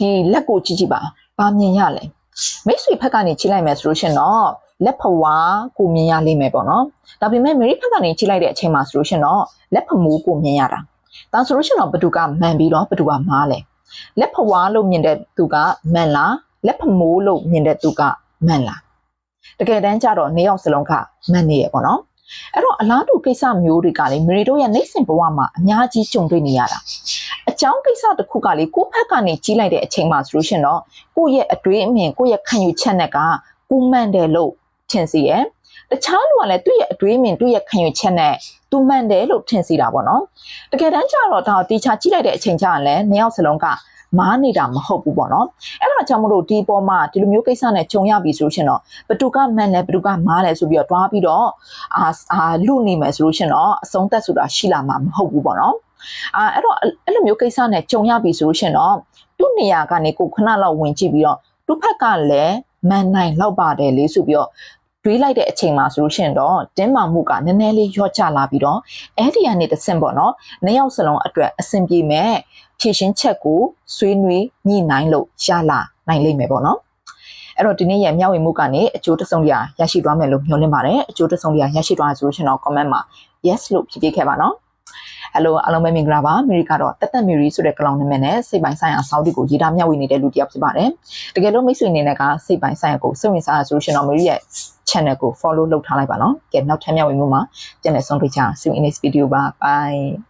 ဒီလက်ကိုကြည့်ကြည့်ပါဘာမြင်ရလဲမိတ်ဆွေဖက်ကနေကြည့်လိုက်မယ်ဆိုလို့ရှရင်တော့လက်ဖဝါကိုမြင်ရလိမ့်မယ်ပေါ့နော်ဒါပေမဲ့မေရီဖက်ကနေကြည့်လိုက်တဲ့အချိန်မှာဆိုလို့ရှရင်တော့လက်ဖမိုးကိုမြင်ရတာဒါဆိုလို့ရှရင်တော့ဘသူကမှန်ပြီးတော့ဘသူကမားလဲလက်ဖဝါလို့မြင်တဲ့သူကမှန်လားလက်ဖမိုးလို့မြင်တဲ့သူကမှန်လားတကယ်တမ်းကျတော့နေရောက်စလုံးကမှန်နေရပေါ့နော်အဲ့တော့အလားတူကိစ္စမျိုးတွေကလေမေရီတို့ရဲ့နိုင်စင်ဘဝမှာအများကြီးကြုံတွေ့နေရတာအ ကြောင်းကိစ္စတစ်ခုကလေကိုယ့်ဘက်ကနေကြီးလိုက်တဲ့အချိန်မှာဆိုလို့ရှရင်တော့ကိုယ့်ရဲ့အတွေးအမြင်ကိုယ့်ရဲ့ခံယူချက်နဲ့ကကိုမှန်တယ်လို့ထင်စီရဲ့တခြားလူကလည်းသူ့ရဲ့အတွေးအမြင်သူ့ရဲ့ခံယူချက်နဲ့သူမှန်တယ်လို့ထင်စီတာပေါ့နော်တကယ်တမ်းကျတော့ဒါတေချာကြည့်လိုက်တဲ့အချိန်ကျရင်လည်းနှစ်ယောက်စလုံးကမားနေတာမဟုတ်ဘူးပေါ့နော်အဲ့တော့ကြောင့်မလို့ဒီပေါ်မှာဒီလိုမျိုးကိစ္စနဲ့ကြုံရပြီဆိုလို့ရှရင်တော့ဘသူကမှန်တယ်ဘသူကမားတယ်ဆိုပြီးတော့တွားပြီးတော့အာအာလူနေမယ်ဆိုလို့ရှရင်တော့အဆုံးသက်ဆိုတာရှိလာမှာမဟုတ်ဘူးပေါ့နော် အာအဲ့တော့အဲ့လိုမျိုးကိစ္စနဲ့ကြုံရပြီဆိုလို့ရှရင်တော့သူ့နေရာကနေကိုခဏလောက်ဝင်ကြည့်ပြီးတော့သူ့ဖက်ကလည်းမန်နိုင်လောက်ပါတယ်လေဆိုပြီးတော့တွေးလိုက်တဲ့အချိန်မှာဆိုလို့ရှိရင်တော့တင်းမာမှုကနည်းနည်းလေးလျော့ကျလာပြီးတော့အဲ့ဒီကနေတစ်ဆင့်ပေါ့နော်နှစ်ယောက်စလုံးအတွက်အဆင်ပြေမဲ့ဖြည့်ရှင်းချက်ကိုဆွေးနွေးညှိနှိုင်းလို့ရလာနိုင်လိမ့်မယ်ပေါ့နော်အဲ့တော့ဒီနေ့ရဲ့မျှဝေမှုကနေအကျိုးတစုံတရာရရှိသွားမယ်လို့မျှော်လင့်ပါတယ်အကျိုးတစုံတရာရရှိသွားဆိုလို့ရှိရင်တော့ comment မှာ yes လို့ဖြည့်ပေးခဲ့ပါနော် Hello အားလုံးပဲမင်္ဂလာပါအမေရိကတော့တက်တက်မီရီဆိုတဲ့ကလောင်နာမည်နဲ့စိတ်ပိုင်းဆိုင်ရာစောင့်တီကိုရေးသားမျှဝေနေတဲ့လူတစ်ယောက်ဖြစ်ပါတယ်တကယ်လို့မိတ်ဆွေအနေနဲ့ကစိတ်ပိုင်းဆိုင်ရာကိုစိတ်ဝင်စားရဆိုလို့ရှိရင်တော့မီရီရဲ့ channel ကို follow လုပ်ထားလိုက်ပါနော်ကဲနောက်ထပ်မျှဝေမှုမှာပြန်လည်ဆုံးတွေ့ကြအောင် see you in this video ပါ bye